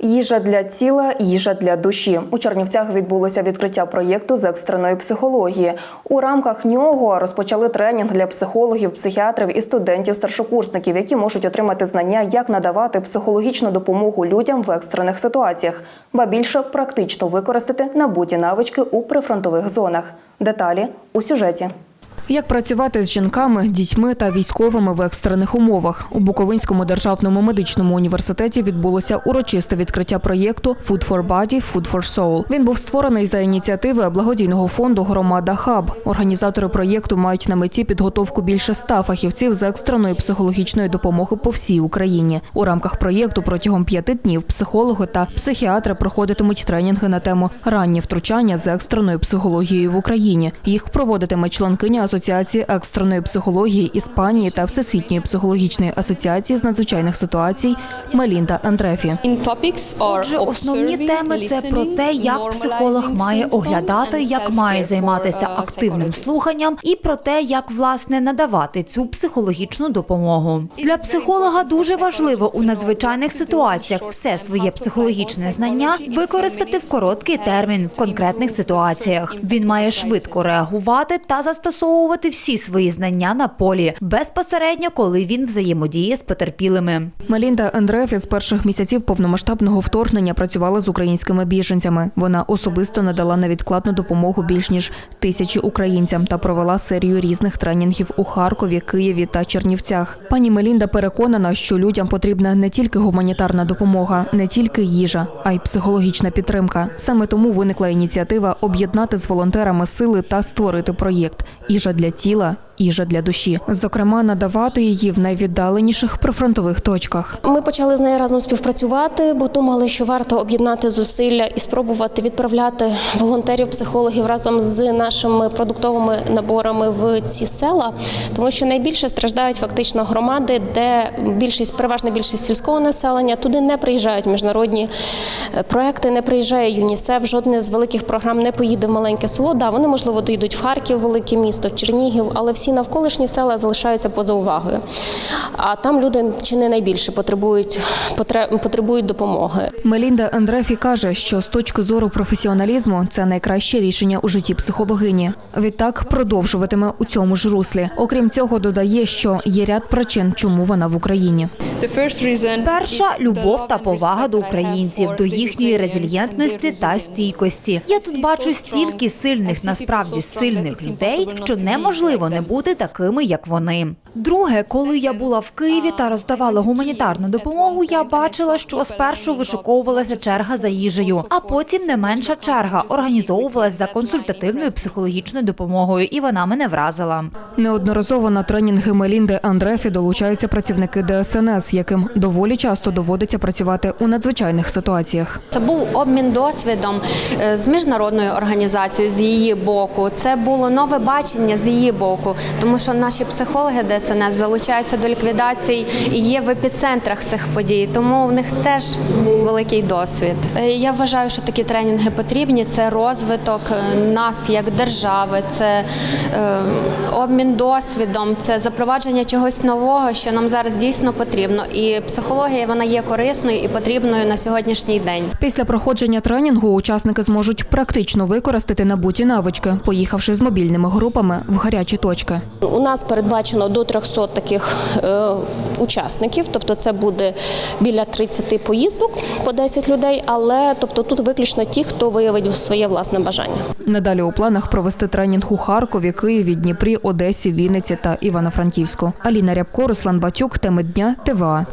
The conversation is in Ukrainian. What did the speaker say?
Їжа для тіла, їжа для душі. У Чернівцях відбулося відкриття проєкту з екстреної психології. У рамках нього розпочали тренінг для психологів, психіатрів і студентів-старшокурсників, які можуть отримати знання, як надавати психологічну допомогу людям в екстрених ситуаціях, ба більше практично використати набуті навички у прифронтових зонах. Деталі у сюжеті. Як працювати з жінками, дітьми та військовими в екстрених умовах у Буковинському державному медичному університеті відбулося урочисте відкриття проєкту «Food for Body, Food for Soul». Він був створений за ініціативи благодійного фонду Громада Хаб. Організатори проєкту мають на меті підготовку більше ста фахівців з екстреної психологічної допомоги по всій Україні. У рамках проєкту протягом п'яти днів психологи та психіатри проходитимуть тренінги на тему ранні втручання з екстреною психологією в Україні. Їх проводитиме членкиня Асоціації екстреної психології Іспанії та Всесвітньої психологічної асоціації з надзвичайних ситуацій Мелінда Андрефі. Отже, основні теми це про те, як психолог має оглядати, як має займатися активним слуханням, і про те, як власне надавати цю психологічну допомогу. Для психолога дуже важливо у надзвичайних ситуаціях все своє психологічне знання використати в короткий термін в конкретних ситуаціях. Він має швидко реагувати та застосовувати всі свої знання на полі безпосередньо, коли він взаємодіє з потерпілими. Мелінда Андрефі з перших місяців повномасштабного вторгнення працювала з українськими біженцями. Вона особисто надала невідкладну допомогу більш ніж тисячі українцям та провела серію різних тренінгів у Харкові, Києві та Чернівцях. Пані Мелінда переконана, що людям потрібна не тільки гуманітарна допомога, не тільки їжа, а й психологічна підтримка. Саме тому виникла ініціатива об'єднати з волонтерами сили та створити проєкт Їжа для тіла. Їжа для душі, зокрема, надавати її в найвіддаленіших прифронтових точках. Ми почали з нею разом співпрацювати, бо думали, що варто об'єднати зусилля і спробувати відправляти волонтерів, психологів разом з нашими продуктовими наборами в ці села, тому що найбільше страждають фактично громади, де більшість, переважна більшість сільського населення туди не приїжджають міжнародні е, проекти, не приїжджає ЮНІСЕФ, жодне з великих програм не поїде в маленьке село. Да, вони можливо доїдуть в Харків, велике місто, в Чернігів, але всі навколишні села залишаються поза увагою. А там люди чи не найбільше потребують потре- потребують допомоги. Мелінда Андрефі каже, що з точки зору професіоналізму це найкраще рішення у житті психологині. Відтак продовжуватиме у цьому ж руслі. Окрім цього, додає, що є ряд причин, чому вона в Україні. Перша любов та повага до українців, до їхньої резильєнтності та стійкості. Я тут бачу стільки сильних, насправді сильних людей, що неможливо не бути такими, як вони. Друге, коли я була в Києві та роздавала гуманітарну допомогу, я бачила, що спершу вишуковувалася черга за їжею, а потім не менша черга організовувалась за консультативною психологічною допомогою, і вона мене вразила. Неодноразово на тренінги Мелінди Андрефі долучаються працівники ДСНС, яким доволі часто доводиться працювати у надзвичайних ситуаціях. Це був обмін досвідом е, з міжнародною організацією з її боку. Це було нове бачення з її боку, тому що наші психологи ДСНС залучаються до ліквідацій і є в епіцентрах цих подій. Тому в них теж великий досвід. Е, Я вважаю, що такі тренінги потрібні. Це розвиток е, нас як держави, це е, обмін досвідом, це запровадження чогось нового, що нам зараз дійсно потрібно. І психологія вона є корисною і потрібною на сьогоднішній день. Після проходження тренінгу учасники зможуть практично використати набуті навички, поїхавши з мобільними групами в гарячі точки. У нас передбачено до 300 таких е, учасників, тобто це буде біля 30 поїздок по 10 людей, але тобто тут виключно ті, хто виявить своє власне бажання. Надалі у планах провести тренінг у Харкові, Києві, Дніпрі, Одесі, Вінниці та Івано-Франківську. Аліна Рябко, Руслан Батюк, теми дня, ТВА.